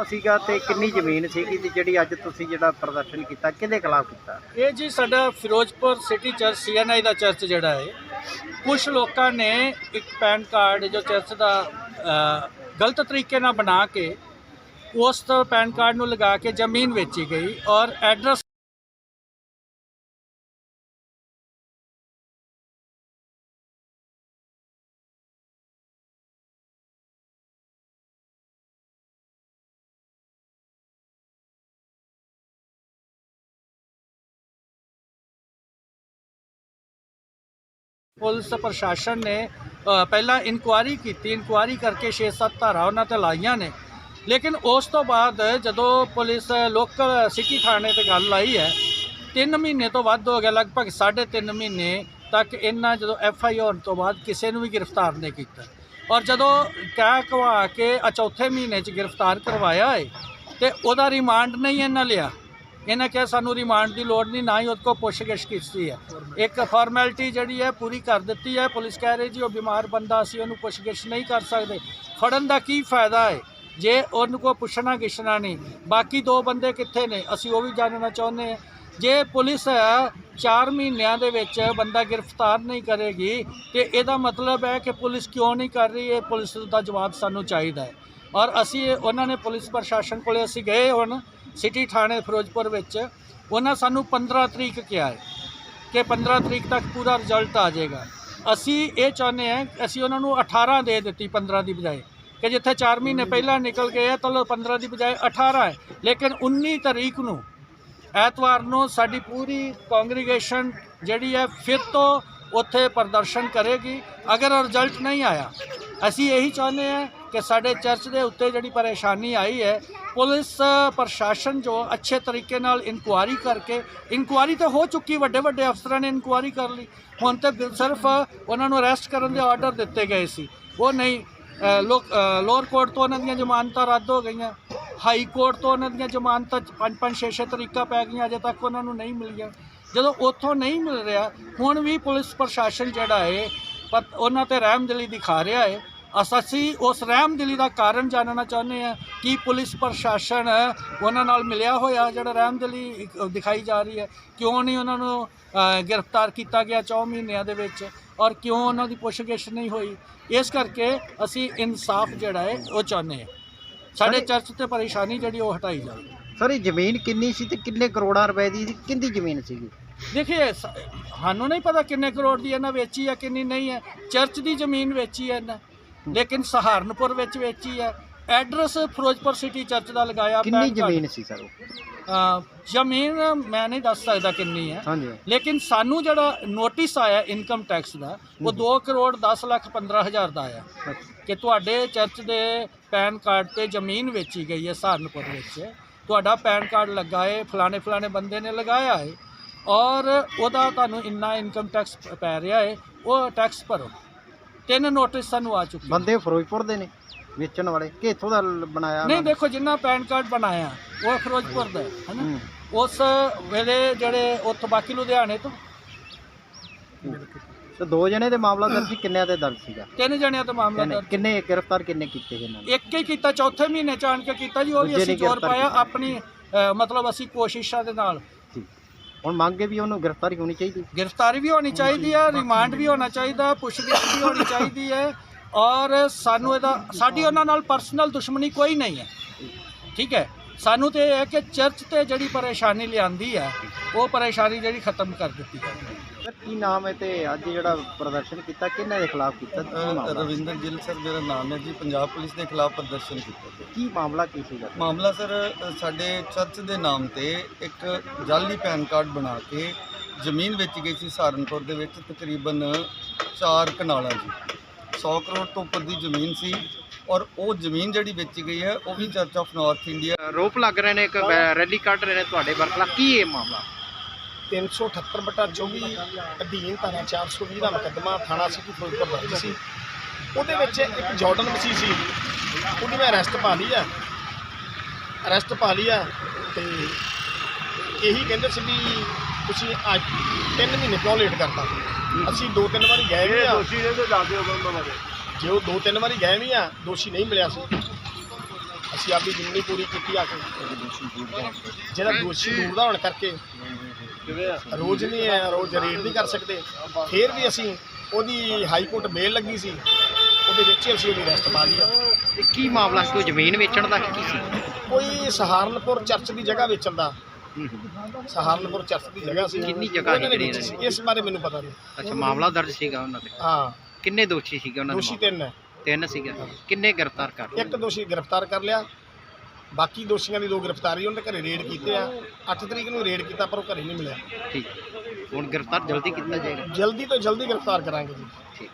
ਮਾਮਲਾ ਸੀਗਾ ਤੇ ਕਿੰਨੀ ਜ਼ਮੀਨ ਸੀਗੀ ਤੇ ਜਿਹੜੀ ਅੱਜ ਤੁਸੀਂ ਜਿਹੜਾ ਪ੍ਰਦਰਸ਼ਨ ਕੀਤਾ, ਕਿਹਦੇ ਖਿਲਾਫ ਕੀਤਾ? ਇਹ ਜੀ ਸਾਡਾ ਫਿਰੋਜ਼ਪੁਰ ਸਿਟੀ ਚਰਚ ਸੀਐਨਆਈ ਦਾ ਚਰਚ ਜਿਹੜਾ ਹੈ। ਕੁਝ ਲੋਕਾਂ ਨੇ ਇੱਕ ਪੈਨ ਕਾਰਡ ਜੋ ਚਰਚ ਦਾ ਗਲਤ ਤਰੀਕੇ ਨਾਲ ਬਣਾ ਕੇ ਉਸ ਪੈਨ ਕਾਰਡ ਨੂੰ ਲਗਾ ਕੇ ਜ਼ਮੀਨ ਵੇਚੀ ਗਈ ਔਰ ਐਡਰੈਸ ਪੁਲਿਸ ਪ੍ਰਸ਼ਾਸਨ ਨੇ ਪਹਿਲਾਂ ਇਨਕੁਆਰੀ ਕੀਤੀ, ਇਨਕੁਆਰੀ ਕਰਕੇ 6-7 ਧਾਰਾ ਉਹਨਾਂ ਤੇ ਲਾਈਆਂ ਨੇ। ਲੇਕਿਨ ਉਸ ਤੋਂ ਬਾਅਦ ਜਦੋਂ ਪੁਲਿਸ ਲੋਕਲ ਸਿਟੀ ਥਾਣੇ ਤੇ ਗੱਲ ਆਈ ਹੈ 3 ਮਹੀਨੇ ਤੋਂ ਵੱਧ ਹੋ ਗਿਆ, ਲਗਭਗ 3.5 ਮਹੀਨੇ ਤੱਕ ਇਹਨਾਂ ਜਦੋਂ ਐਫ ਆਈ ਹੋਣ ਤੋਂ ਬਾਅਦ ਕਿਸੇ ਨੂੰ ਵੀ ਗ੍ਰਿਫਤਾਰ ਨਹੀਂ ਕੀਤਾ। ਔਰ ਜਦੋਂ ਕਹਿ ਕਵਾ ਕੇ ਅਚੌਥੇ ਮਹੀਨੇ 'ਚ ਗ੍ਰਿਫਤਾਰ ਕਰਵਾਇਆ ਹੈ ਤੇ ਉਹਦਾ ਰਿਮਾਂਡ ਨਹੀਂ ਇਹਨਾਂ ਲਿਆ। ਇਹਨਾਂ ਕਿਹਾ ਸਾਨੂੰ ਰਿਮਾਂਡ ਦੀ ਲੋੜ ਨਹੀਂ, ਨਾ ਹੀ ਉਹਦੇ ਕੋ ਪੁੱਛਗਿੱਛ ਕੀਤੀ ਹੈ। ਇੱਕ ਫਾਰਮੈਲਿਟੀ ਜਿਹੜੀ ਹੈ, ਪੂਰੀ ਕਰ ਦਿੱਤੀ ਹੈ। ਪੁਲਿਸ ਕਹਿ ਰਹੀ ਜੀ, ਉਹ ਬਿਮਾਰ ਬੰਦਾ, ਅਸੀਂ ਉਹਨੂੰ ਪੁੱਛਗਿੱਛ ਨਹੀਂ ਕਰ ਸਕਦੇ। ਫੜਨ ਦਾ ਕੀ ਫਾਇਦਾ ਹੈ? ਜੇ ਉਹਨੂੰ ਕੋ ਪੁੱਛਣਾ ਗਿੱਛਣਾ ਨਹੀਂ। ਬਾਕੀ ਦੋ ਬੰਦੇ ਕਿੱਥੇ ਨੇ? ਅਸੀਂ ਉਹ ਵੀ ਜਾਣਨਾ ਚਾਹੁੰਦੇ ਹਾਂ। ਜੇ ਪੁਲਿਸ 4 ਮਹੀਨਿਆਂ ਦੇ ਵਿੱਚ ਬੰਦਾ ਗ੍ਰਿਫਤਾਰ ਨਹੀਂ ਕਰੇਗੀ, ਤੇ ਇਹਦਾ ਮਤਲਬ ਹੈ ਕਿ ਪੁਲਿਸ ਕਿਉਂ ਨਹੀਂ ਕਰ ਰਹੀ ਹੈ? ਪੁਲਿਸ ਦਾ ਜਵਾਬ ਸਾਨੂੰ ਚਾਹੀਦਾ ਹੈ। ਔਰ ਅਸੀਂ ਉਹਨਾਂ ਨੇ ਪੁਲਿਸ ਪ੍ਰਸ਼ਾਸਨ ਕੋਲੇ ਅਸੀਂ ਗਏ ਹੁਣ ਸਿਟੀ ਥਾਣੇ ਫਿਰੋਜ਼ਪੁਰ ਵਿੱਚ। ਉਹਨਾਂ ਸਾਨੂੰ 15 ਤਰੀਕ ਕਿਹਾ ਹੈ ਕਿ 15 ਤਰੀਕ ਤੱਕ ਪੂਰਾ ਰਿਜ਼ਲਟ ਆ ਜਾਏਗਾ। ਅਸੀਂ ਇਹ ਚਾਹੁੰਦੇ ਹਾਂ ਕਿ ਅਸੀਂ ਉਹਨਾਂ ਨੂੰ 18 ਦੇ ਦਿੱਤੀ 15 ਦੀ ਬਜਾਏ ਕਿ ਜਿੱਥੇ 4 ਮਹੀਨੇ ਪਹਿਲਾਂ ਨਿਕਲ ਗਏ ਆ, ਤਾਂ ਲਓ 15 ਦੀ ਬਜਾਏ 18 ਹੈ। ਲੇਕਿਨ 19 ਤਰੀਕ ਨੂੰ ਐਤਵਾਰ ਨੂੰ ਸਾਡੀ ਪੂਰੀ ਕਾਂਗਰੀਗੇਸ਼ਨ ਜਿਹੜੀ ਹੈ ਫਿਰ ਤੋਂ ਉੱਥੇ ਪ੍ਰਦਰਸ਼ਨ ਕਰੇਗੀ। ਅਗਰ ਰਿਜ਼ਲਟ ਨਹੀਂ ਆਇਆ, ਅਸੀਂ ਇਹੀ ਚਾਹੁੰਦੇ ਹਾਂ ਕਿ ਸਾਡੇ ਚਰਚ ਦੇ ਉੱਤੇ ਜਿਹੜੀ ਪਰੇਸ਼ਾਨੀ ਆਈ ਹੈ ਪੁਲਿਸ ਪ੍ਰਸ਼ਾਸਨ ਜੋ ਅੱਛੇ ਤਰੀਕੇ ਨਾਲ ਇਨਕੁਆਰੀ ਕਰਕੇ ਇਨਕੁਆਰੀ ਤਾਂ ਹੋ ਚੁੱਕੀ ਵੱਡੇ ਵੱਡੇ ਅਫਸਰਾਂ ਨੇ ਇਨਕੁਆਰੀ ਕਰ ਲਈ। ਹੁਣ ਤੇ ਬਿਲ- ਸਿਰਫ ਉਹਨਾਂ ਨੂੰ ਅਰੈਸਟ ਕਰਨ ਦੇ ਆਰਡਰ ਦਿੱਤੇ ਗਏ ਸੀ। ਉਹ ਨਹੀਂ ਅ, ਲੋਕ ਲੋਅਰ ਕੋਰਟ ਤੋਂ ਉਹਨਾਂ ਦੀਆਂ ਜ਼ਮਾਨਤਾਂ ਰੱਦ ਹੋ ਗਈਆਂ। ਹਾਈ ਕੋਰਟ ਤੋਂ ਉਹਨਾਂ ਦੀਆਂ ਜ਼ਮਾਨਤਾਂ 5 5 6 6 ਤਰੀਕਾਂ ਪੈ ਗਈਆਂ ਅਜੇ ਤੱਕ ਉਹਨਾਂ ਨੂੰ ਨਹੀਂ ਮਿਲੀਆਂ। ਜਦੋਂ ਉੱਥੋਂ ਨਹੀਂ ਮਿਲ ਰਿਹਾ ਹੁਣ ਵੀ ਪੁਲਿਸ ਪ੍ਰਸ਼ਾਸਨ ਜਿਹੜਾ ਹੈ ਪਰ ਉਹਨਾਂ ਤੇ ਰਹਿਮਦਿਲੀ ਦਿਖਾ ਰਿਹਾ ਹੈ। ਅਸ- ਉਸ ਰਹਿਮਦਿਲੀ ਦਾ ਕਾਰਨ ਜਾਣਨਾ ਚਾਹੁੰਦੇ ਹਾਂ ਕਿ ਪੁਲਿਸ ਪ੍ਰਸ਼ਾਸਨ ਉਹਨਾਂ ਨਾਲ ਮਿਲਿਆ ਹੋਇਆ ਜਿਹੜਾ ਰਹਿਮਦਿਲੀ ਦਿਖਾਈ ਜਾ ਰਹੀ ਹੈ। ਕਿਉਂ ਨਹੀਂ ਉਹਨਾਂ ਨੂੰ ਗ੍ਰਿਫਤਾਰ ਕੀਤਾ ਗਿਆ 4 ਮਹੀਨਿਆਂ ਦੇ ਵਿੱਚ ਔਰ ਕਿਉਂ ਉਹਨਾਂ ਦੀ ਪੁੱਛਗਿੱਛ ਨਹੀਂ ਹੋਈ? ਇਸ ਕਰਕੇ ਅਸੀਂ ਇਨਸਾਫ ਜਿਹੜਾ ਹੈ ਉਹ ਚਾਹੁੰਦੇ ਹਾਂ। ਸਾਡੇ ਚਰਚ ਤੇ ਪਰੇਸ਼ਾਨੀ ਜਿਹੜੀ ਉਹ ਹਟਾਈ ਜਾਵੇ। ਸਰ ਇਹ ਜ਼ਮੀਨ ਕਿੰਨੀ ਸੀ ਤੇ ਕਿੰਨੇ ਕਰੋੜਾਂ ਰੁਪਏ ਦੀ ਸੀ? ਕਿੰਦੀ ਜ਼ਮੀਨ ਸੀਗੀ? ਦੇਖੀਏ ਸਾਨੂੰ ਨਹੀਂ ਪਤਾ ਕਿੰਨੇ ਕਰੋੜ ਦੀ ਇਹਨਾਂ ਵੇਚੀ ਹੈ ਕਿੰਨੀ ਨਹੀਂ ਹੈ। ਚਰਚ ਦੀ ਜ਼ਮੀਨ ਵੇਚੀ ਹੈ ਇਹਨਾਂ। ਲੇਕਿਨ ਸਹਾਰਨਪੁਰ ਵਿੱਚ ਵੇਚੀ ਹੈ ਐਡਰੈਸ ਫਿਰੋਜ਼ਪੁਰ ਸਿਟੀ ਚਰਚ ਦਾ ਲਗਾਇਆ ਕਿੰਨੀ। ਜ਼ਮੀਨ ਸੀ ਸਰ ਉਹ? ਅ, ਜ਼ਮੀਨ ਮੈਂ ਨਹੀਂ ਦੱਸ ਸਕਦਾ ਕਿੰਨੀ ਹੈ। ਹਾਂਜੀ। ਲੇਕਿਨ ਸਾਨੂੰ ਜਿਹੜਾ ਨੋਟਿਸ ਆਇਆ ਇਨਕਮ ਟੈਕਸ ਦਾ ਉਹ 2 ਕਰੋੜ 10 ਲੱਖ 15 ਹਜ਼ਾਰ ਦਾ ਆਇਆ। ਕਿ ਤੁਹਾਡੇ ਚਰਚ ਦੇ ਪੈਨ ਕਾਰਡ ਤੇ ਜ਼ਮੀਨ ਵੇਚੀ ਗਈ ਹੈ ਸਹਾਰਨਪੁਰ ਵਿੱਚ। ਤੁਹਾਡਾ ਪੈਨ ਕਾਰਡ ਲੱਗਾ ਹੈ ਫਲਾਣੇ ਫਲਾਣੇ ਬੰਦੇ ਨੇ ਲਗਾਇਆ ਹੈ ਔਰ ਉਹਦਾ ਤੁਹਾਨੂੰ ਇੰਨਾ ਇਨਕਮ ਟੈਕਸ ਪੈ ਰਿਹਾ ਹੈ ਉਹ ਟੈਕਸ ਭਰੋ। ਤਿੰਨ ਨੋਟਿਸ ਸਾਨੂੰ ਆ ਚੁੱਕੇ ਬੰਦੇ ਫਿਰੋਜ਼ਪੁਰ ਦੇ ਨੇ ਵੇਚਣ ਵਾਲੇ ਕਿ ਇੱਥੋਂ ਦਾ ਲ- ਬਣਾਇਆ ਨਹੀਂ? ਦੇਖੋ ਜਿੰਨਾ ਪੈਨ ਕਾਰਡ ਬਣਾਇਆ ਉਹ ਫਿਰੋਜ਼ਪੁਰ ਦਾ ਹੈ ਹਨਾ ਹੂੰ। ਉਸ ਵੇਲੇ ਜਿਹੜੇ ਉੱਥੋਂ ਬਾਕੀ ਲੁਧਿਆਣੇ ਤੋਂ ਤੇ ਦੋ ਜਣੇ ਦੇ ਮਾਮਲਾ ਦਰਜ ਕਿੰਨਿਆਂ ਤੇ ਦਰਜ ਸੀਗਾ ਤਿੰਨ ਜਣਿਆਂ ਤੋਂ ਮਾਮਲਾ ਕਿੰਨੇ ਦਰਜ ਕਿੰਨੇ ਗ੍ਰਿਫਤਾਰ ਕਿੰਨੇ ਕੀਤੇ ਸੀ ਇਹਨਾਂ ਨੇ ਇੱਕ ਹੀ ਕੀਤਾ ਚੌਥੇ ਮਹੀਨੇ ਚ ਆਣ ਕੇ ਕੀਤਾ ਜੀ ਉਹ ਵੀ ਦੂਜੇ ਅਸੀਂ ਨੇ ਗ੍ਰਿਫਤਾਰ ਪਾਇਆ ਕੀਤਾ। ਆਪਣੀ ਅ, ਮਤਲਬ ਅਸੀਂ ਕੋਸ਼ਿਸ਼ਾਂ ਦੇ ਨਾਲ ਹੁਣ ਮੰਗੇ ਵੀ ਉਹਨੂੰ ਗ੍ਰਿਫਤਾਰੀ ਹੋਣੀ ਚਾਹੀਦੀ। ਗ੍ਰਿਫਤਾਰੀ ਵੀ ਹੋਣੀ ਚਾਹੀਦੀ ਹੈ, ਰਿਮਾਂਡ ਵੀ ਹੋਣਾ ਚਾਹੀਦਾ ਪੁੱਛਗਿੱਛ ਵੀ ਹੋਣੀ ਚਾਹੀਦੀ ਹੈ ਔਰ ਸਾਨੂੰ ਇਹਦਾ, ਸਾਡੀ ਉਹਨਾਂ ਨਾਲ ਪਰਸਨਲ ਦੁਸ਼ਮਣੀ ਕੋਈ ਨਹੀਂ ਹੈ। ਠੀਕ ਹੈ, ਸਾਨੂੰ ਤੇ ਇਹ ਹੈ ਕਿ ਚਰਚ ਤੇ ਜਿਹੜੀ ਪਰੇਸ਼ਾਨੀ ਲਿਆਂਦੀ ਹੈ, ਉਹ ਪਰੇਸ਼ਾਨੀ ਜਿਹੜੀ ਖਤਮ ਕਰ ਦਿੱਤੀ ਜਾਵੇ। ਸਰ ਕੀ ਨਾਮ ਹੈ ਤੇ ਅੱਜ ਜਿਹੜਾ ਪ੍ਰਦਰਸ਼ਨ ਕੀਤਾ ਕਿਹਨਾਂ ਦੇ ਖਿਲਾਫ ਕੀਤਾ? ਕੀ ਅ, ਮਾਮਲਾ? ਰਵਿੰਦਰ ਗਿੱਲ ਸਰ ਮੇਰਾ ਨਾਮ ਹੈ ਜੀ ਪੰਜਾਬ ਪੁਲਿਸ ਦੇ ਖਿਲਾਫ ਪ੍ਰਦਰਸ਼ਨ ਕੀਤਾ ਗਿਆ। ਕੀ ਮਾਮਲਾ ਕੀ ਸੀਗਾ? ਮਾਮਲਾ ਸਰ ਅ, ਸਾਡੇ ਚਰਚ ਦੇ ਨਾਮ ਤੇ ਇੱਕ ਜਾਲੀ ਪੈਨ ਕਾਰਡ ਬਣਾ ਕੇ ਜ਼ਮੀਨ ਵੇਚੀ ਗਈ ਸੀ ਸਹਾਰਨਪੁਰ ਦੇ ਵਿੱਚ ਤਕਰੀਬਨ 4 ਕਨਾਲਾਂ ਜੀ। 100 ਕਰੋੜ ਤੋਂ ਉੱਪਰ ਦੀ ਜ਼ਮੀਨ ਸੀ ਔਰ ਉਹ ਜ਼ਮੀਨ ਜਿਹੜੀ ਵੇਚੀ ਗਈ ਹੈ ਉਹ ਵੀ ਚਰਚ ਆਫ ਨਾਰਥ ਇੰਡੀਆ ਰੋਪ ਲੱਗ ਰਹੇ ਨੇ ਇੱਕ ਰੈਲੀ ਕੱਢ ਰਹੇ ਨੇ ਤੁਹਾਡੇ ਵਰਕਲਾ ਕੀ ਇਹ ਮਾਮਲਾ? 378 ਬਟਾ 24 ਅਧੀਨ ਧਾਰਾ 420 ਦਾ ਮੁਕੱਦਮਾ ਥਾਣਾ ਸਿਟੀ ਫਿਰੋਜ਼ਪੁਰ ਦਰਜ ਸੀ। ਉਹਦੇ ਵਿੱਚ ਇੱਕ ਜਾਰਡਨ ਮਸੀਹ ਸੀ। ਉਹਦੀ ਮੈਂ ਅਰੈਸਟ ਪਾ ਲਈ ਆ। ਅਰੈਸਟ ਪਾ ਲਈ ਆ ਤੇ ਇਹੀ ਕਹਿੰਦੇ ਸੀ ਵੀ ਤੁਸੀਂ ਅੱਜ 3 ਮਹੀਨੇ ਕਿਉਂ ਲੇਟ ਕਰਤਾ? ਅਸੀਂ ਦੋ ਤਿੰਨ ਵਾਰੀ ਗਏ ਵੀ ਆ। ਦੋਸ਼ੀ ਨੇ ਤੇ ਦੱਸ ਦਿਓ ਬੰਦਾ ਜੇ ਉਹ ਦੋ ਤਿੰਨ ਵਾਰੀ ਗਏ ਵੀ ਆ ਦੋਸ਼ੀ ਨਹੀਂ ਮਿਲਿਆ ਸੀ। ਅਸੀਂ ਆਪਦੀ ਜ਼ਿੰਮੇਵਾਰੀ ਪੂਰੀ ਕੀਤੀ ਆ ਕੇ। ਜਿਹੜਾ ਦੋਸ਼ੀ ਦੂਰ ਦਾ ਹੋਣ ਕਰਕੇ। ਰੋਜ਼ ਨਹੀਂ ਹੈ ਰੋਜ਼ ਰੇਡ ਨਹੀਂ ਕਰ ਸਕਦੇ। ਫਿਰ ਵੀ ਅਸੀਂ ਉਹਦੀ ਹਾਈ ਕੋਰਟ ਬੇਲ ਲੱਗੀ ਸੀ। ਉਹਦੇ ਵਿੱਚ ਹੀ ਅਸੀਂ ਉਹਦੀ ਅਰੈਸਟ ਪਾ ਲਈ ਆ। ਤੇ ਕੀ ਮਾਮਲਾ ਸੀ? ਕੋਈ ਜ਼ਮੀਨ ਵੇਚਣ ਦਾ ਕੀ ਸੀ? ਕੋਈ ਸਹਾਰਨਪੁਰ ਚਰਚ ਦੀ ਜਗ੍ਹਾ ਵੇਚਣ ਦਾ। ਹੂੰ। ਹੂੰ। ਸਹਾਰਨਪੁਰ ਚਰਚ ਦੀ ਜਗ੍ਹਾ ਸੀ। ਕਿੰਨੀ ਜਗ੍ਹਾ ਉਹਨਾਂ ਨੇ ਸੀ ਵੇਚੀ ਸੀ ਇਸ ਬਾਰੇ ਮੈਨੂੰ ਪਤਾ ਨਹੀਂ। ਅੱਛਾ ਮਾਮਲਾ ਦਰਜ ਸੀਗਾ ਉਹਨਾਂ ਤੇ? ਹਾਂ। ਕਿੰਨੇ ਦੋਸ਼ੀ ਸੀਗੇ ਉਹਨਾਂ ਦੋਸ਼ੀ ਦੇ ਤਿੰਨ ਹੈ। ਤਿੰਨ ਸੀਗੇ। ਕਿੰਨੇ ਗ੍ਰਿਫਤਾਰ ਕਰ ਲਏ? ਇੱਕ ਦੋਸ਼ੀ ਗ੍ਰਿਫਤਾਰ ਕਰ ਲਿਆ। ਬਾਕੀ ਦੋਸ਼ੀਆਂ ਦੀ ਦੋ ਗ੍ਰਿਫਤਾਰੀ ਉਹਨਾਂ ਦੇ ਘਰੇ ਰੇਡ ਕੀਤੇ ਆ। 8 ਤਰੀਕ ਨੂੰ ਰੇਡ ਕੀਤਾ ਪਰ ਉਹ ਘਰੇ ਨਹੀਂ ਮਿਲਿਆ। ਠੀਕ। ਹੁਣ ਗ੍ਰਿਫਤਾਰ ਜਲਦੀ ਕੀਤਾ ਜਾਏਗਾ। ਜਲਦੀ ਤੋਂ ਜਲਦੀ ਗ੍ਰਿਫਤਾਰ ਕਰਾਂਗੇ ਜੀ। ਠੀਕ।